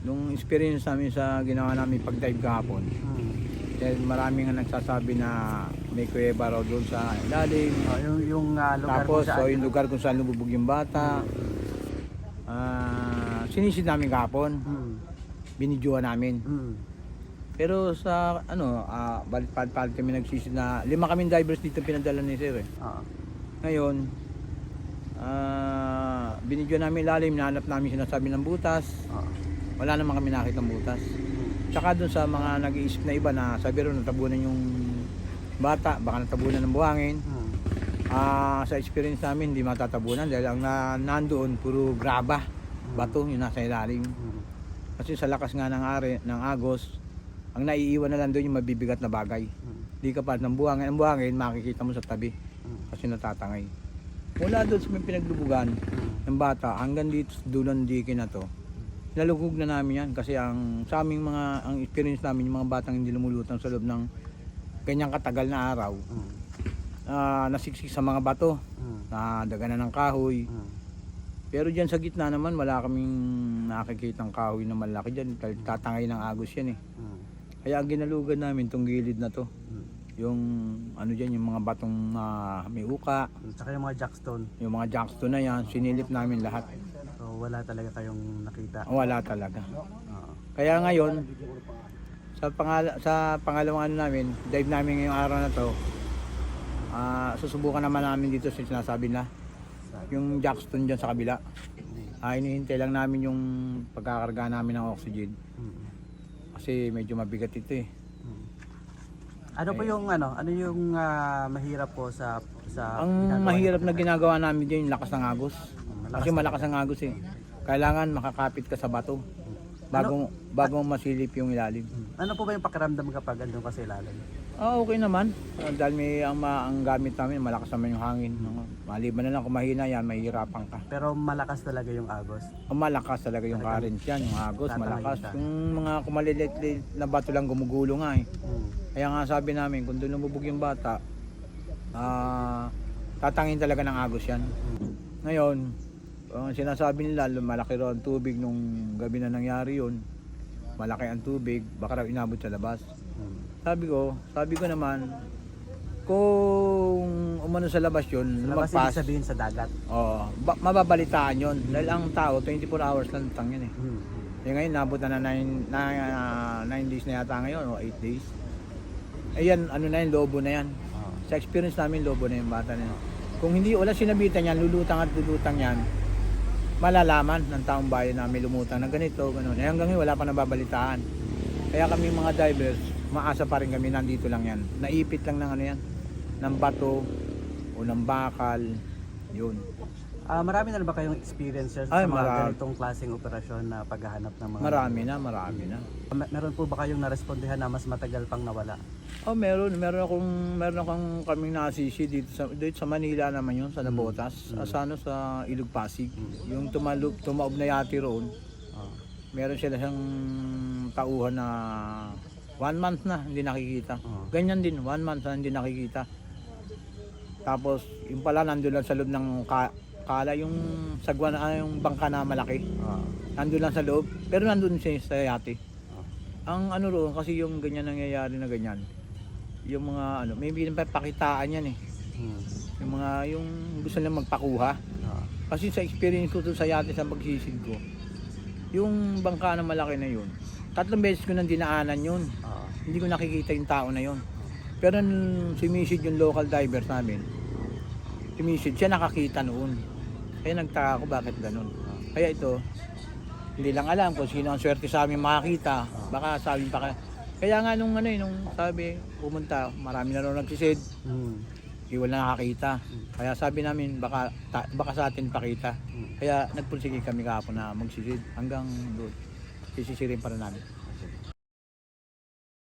Nung experience namin sa ginawa namin pag-dive kahapon, Hmm. dahil marami nga nagsasabi na may kuweba raw doon sa ilalim. Oh, yung yung ah, lugar Tapos, kung saan. so, yung lugar kung saan lumubog yung bata. Ah, sinisid namin kahapon, Hmm. binidyoan namin. Hmm. Pero sa ano, ah, balik-palit kami nagsisid na lima kaming divers dito pinadala ni Sir. Eh. Oo. Ngayon, ah, binidyo namin ilalim, nahanap namin sinasabi ng butas. Oo. Wala naman kami nakita ng butas. Tsaka dun sa mga nag-iisip na iba na sabi rin natabunan yung bata, baka natabunan ng buhangin. Hmm. Ah, sa experience namin, hindi matatabunan dahil ang na, nandoon puro graba, bato yung nasa ilalim. Hmm. Kasi sa lakas nga ng, ari, ng agos, ang naiiwan na lang doon yung mabibigat na bagay. Hmm. Di ka pa ng buhangin. Ang buhangin, makikita mo sa tabi Hmm. kasi natatangay. Mula doon sa may pinaglubugan ng bata hanggang dito sa dulang dike na to, nalugog na namin yan kasi ang sa aming mga ang experience namin yung mga batang hindi lumulutang sa loob ng ganyang katagal na araw Hmm. ah, nasiksik sa mga bato Hmm. na daganan ng kahoy Hmm. pero dyan sa gitna naman wala kaming nakikitang kahoy na malaki dyan dahil tatangay ng agos yan eh Hmm. kaya ang ginalugan namin tong gilid na to Hmm. yung ano dyan yung mga batong ah, may uka Tsaka yung mga jackstone. yung mga jackstone na yan sinilip namin lahat wala talaga kayong nakita. wala talaga Oo. Kaya ngayon, sa, pangala, sa pangalawang ano namin, dive namin ngayong araw na to, ah, susubukan naman namin dito sa sinasabi na, yung jackstone dyan sa kabila. Ah, inihintay lang namin yung pagkakarga namin ng oxygen. Kasi medyo mabigat ito eh. Ano po yung ano, ano yung ah, mahirap po sa sa Ang mahirap na ginagawa namin dyan, yung lakas ng agos. Malakas Kasi malakas ang agos eh. Kailangan makakapit ka sa bato. Bago, bago masilip yung ilalim. Hmm. Ano po ba yung pakiramdam kapag andun ka sa ilalim? Ah, okay naman. Ah, dahil may ang, ma- ang gamit namin, malakas naman yung hangin. Maliban na lang kung mahina yan, mahihirapan ka. Pero malakas talaga yung agos. Ang malakas talaga yung current yan, yung agos, malakas. siya. Yung mga kumalilit na bato lang gumugulo nga eh. Hmm. Kaya nga sabi namin, kung doon lumubog yung bata, ah, tatangin talaga ng agos yan. Hmm. Ngayon, ang sinasabi nila, malaki raw ang tubig nung gabi na nangyari yun. Malaki ang tubig, baka raw inabot sa labas. Hmm. Sabi ko, sabi ko naman, kung umano sa labas yun, Labas lumagpas, ibig sabihin sa dagat. oh, ba- mababalitaan yun. Dahil ang tao, 24 hours lang tang yun eh. Hmm. Eh ngayon, nabot na na 9 na, 9 days na yata ngayon, o 8 days. Ayan, ano na yun, lobo na yan. Oo. Sa experience namin, lobo na yung bata na yun. Kung hindi wala sinabitan yan, lulutang at lulutang yan, malalaman ng taong bayan na may lumutang na ganito, ganun. Eh hanggang ngayon, wala pa nababalitaan. Kaya kami mga divers, maasa pa rin kami, nandito lang yan. Naipit lang ng ano yan, ng bato o ng bakal, yun. Ah, marami na ba kayong experiences Ay, sa mga marami. ganitong klaseng operasyon na paghahanap ng mga Marami na, marami na. Ma- Meron po ba kayong narespondihan na mas matagal pang nawala? Oh, meron, meron akong meron akong kaming nasisi dito sa dito sa Manila naman 'yun, sa Nabotas, Mm. sa ano sa Ilog Pasig. Yung tumalog tumaob na yati roon. Oo. Meron sila siyang tauhan na one month na hindi nakikita. Oo. Ganyan din, one month na hindi nakikita. Tapos yung pala nandun lang sa loob ng ka, kala yung sagwa na ah, yung bangka na malaki. Oo. Nandun lang sa loob, pero nandun siya sa yate. Oo. Ang ano roon kasi yung ganyan nangyayari na ganyan. Yung mga ano, may pakitaan yan eh. Hmm. Yung mga yung gusto nilang magpakuha. Oo. Kasi sa experience ko to sa yate sa pagsisid ko, yung bangka na malaki na yun, tatlong beses ko nang dinaanan yun. Oo. Hindi ko nakikita yung tao na yun. Pero nung sumisid yung local divers namin, sumisid siya nakakita noon. Kaya nagtaka ako bakit ganun. Kaya ito, hindi lang alam kung sino ang swerte sa amin makakita. Baka sabi pa ka. Kaya nga nung ano eh, nung sabi, pumunta, marami na raw nagsisid, Hmm. iwala na nakakita. Kaya sabi namin, baka, ta- baka sa atin pakita. Hmm. Kaya nagpursige kami kahapon na magsisid hanggang doon. Sisisirin pa rin namin.